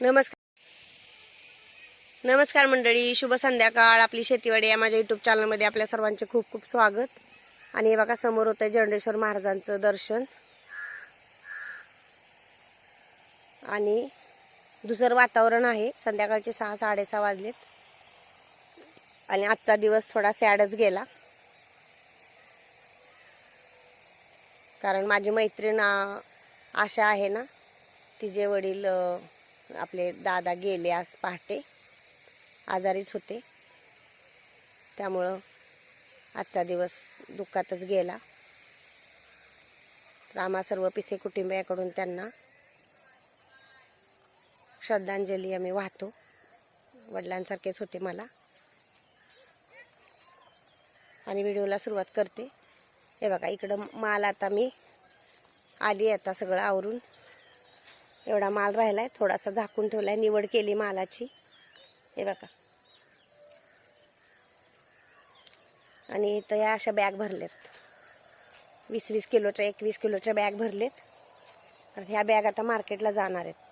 नमस्कार. नमस्कार मंडळी शुभ संध्याकाळ. आपली शेतीवाडी या माझ्या युट्यूब चॅनलमध्ये आपल्या सर्वांचे खूप खूप स्वागत. आणि हे बघा समोर होतं जंडेश्वर महाराजांचं दर्शन. आणि दुसरं वातावरण आहे. संध्याकाळचे सहा साडेसहा वाजलेत. आणि आजचा दिवस थोडा सॅडच गेला. कारण माझी मैत्रीण आशा आहे ना तिचे वडील आपले दादा गेले आज पहाटे. आजारीच होते. त्यामुळं आजचा दिवस दुःखातच गेला. तर आम्हा सर्व पिसे कुटुंबियाकडून त्यांना श्रद्धांजली आम्ही वाहतो. वडिलांसारखेच होते मला. आणि व्हिडिओला सुरुवात करते. हे बघा इकडं माल आता मी आली आता सगळं आवरून. एवढा माल राहिला आहे थोडासा झाकून ठेवला आहे निवड केली मालाची. हे बघा. आणि इथं या अशा बॅग भरल्यात वीस वीस किलोच्या एकवीस किलोच्या बॅग भरलेत. आणि ह्या बॅग आता मार्केटला जाणार आहेत.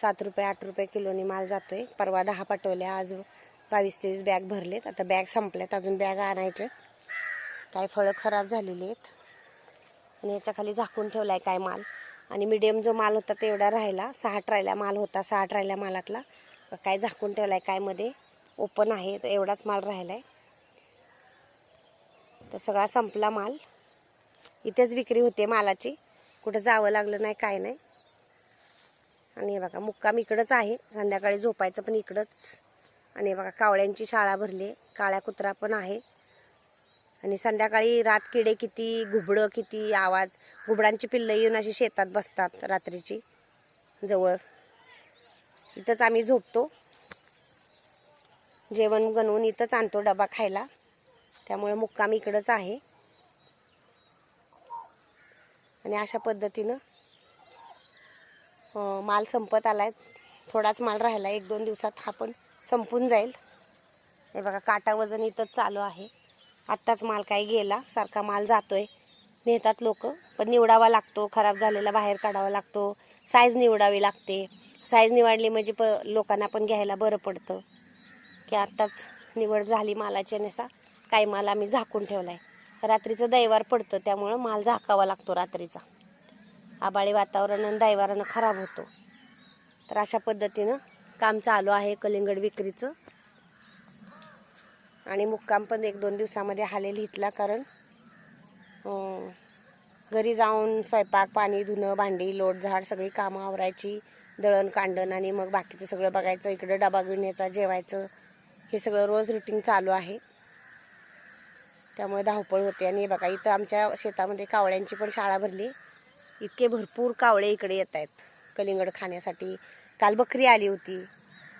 सात रुपये आठ रुपये किलोनी माल जातोय. परवा दहा पाठवल्या आज बावीस तेवीस बॅग भरलेत. आता बॅग संपल्यात अजून बॅग आणायच्यात काय फळं खराब झालेली आहेत. आणि याच्या खाली झाकून आहे काय माल. आणि मिडियम जो माल होता ते एवढा राहिला. सहा ट्रायला माल होता सहा ट्रायला मालातला. काय झाकून ठेवलाय काय मध्ये. ओपन आहे तर एवढाच माल राहिला आहे तर सगळा संपला माल. इथेच विक्री होते मालाची. कुठं जावं लागलं नाही काय नाही. आणि हे बघा मुक्काम इकडंच आहे. संध्याकाळी झोपायचं पण इकडंच. आणि हे बघा कावळ्यांची शाळा भरली आहे. काळ्या कुत्रा पण आहे. आणि संध्याकाळी रात किडे किती घुबडं किती आवाज घुबडांची पिल्लं येऊन अशी शेतात बसतात रात्रीची जवळ. इथंच आम्ही झोपतो. जेवण बनवून इथंच आणतो डबा खायला. त्यामुळे मुक्काम इकडंच आहे. आणि अशा पद्धतीनं माल संपत आलाय. थोडाच माल राहिला एक दोन दिवसात हा पण संपून जाईल. हे बघा काटा वजन इथंच चालू आहे. आत्ताच माल काही गेला सारखा माल जातोय. नेतात लोक पण निवडावा लागतो खराब झालेला बाहेर काढावा लागतो. साईज निवडावी लागते. साईज निवडली म्हणजे प लोकांना पण घ्यायला बरं पडतं. की आत्ताच निवड झाली मालाची आणि असा काही माल आम्ही झाकून ठेवला आहे रात्रीचं दैवार पडतं त्यामुळं माल झाकावा लागतो रात्रीचा. आबाळी वातावरण आणि दैवारानं खराब होतो. तर अशा पद्धतीनं काम चालू आहे कलिंगड विक्रीचं. आणि मुक्काम पण एक दोन दिवसामध्ये हालेल इथला कारण घरी जाऊन स्वयंपाक पाणी धुणं भांडी लोट झाड सगळी कामं आवरायची दळण कांडण आणि मग बाकीचं सगळं बघायचं इकडं डबा घेऊन यायचा जेवायचं हे सगळं रोज रुटीन चालू आहे. त्यामुळे धावपळ होते आणि हे बघा इथं आमच्या शेतामध्ये कावळ्यांची पण शाळा भरली. इतके भरपूर कावळे इकडे येत आहेत कलिंगड खाण्यासाठी. काल बकरी आली होती.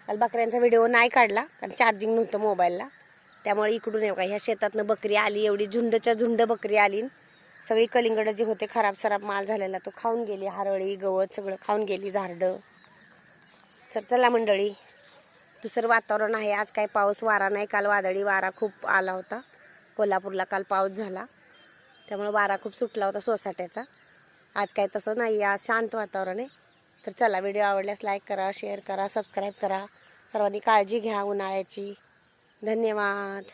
काल बकऱ्यांचा व्हिडिओ नाही काढला कारण चार्जिंग नव्हतं मोबाईलला. त्यामुळे इकडून येऊ का? ह्या शेतातनं बकरी आली एवढी झुंडच्या झुंड बकरी आली. सगळी कलिंगड जी होते खराब सराब माल झालेला तो खाऊन गेली. हरळी गवत सगळं खाऊन गेली झारडं तर चला मंडळी दुसरं वातावरण आहे. आज काय पाऊस वारा नाही. काल वादळी वारा खूप आला होता. कोल्हापूरला काल पाऊस झाला. त्यामुळे वारा खूप सुटला होता सोसाट्याचा. आज काय तसं नाही. आज शांत वातावरण आहे. तर चला व्हिडिओ आवडल्यास लाईक करा शेअर करा सबस्क्राईब करा. सर्वांनी काळजी घ्या उन्हाळ्याची. धन्यवाद.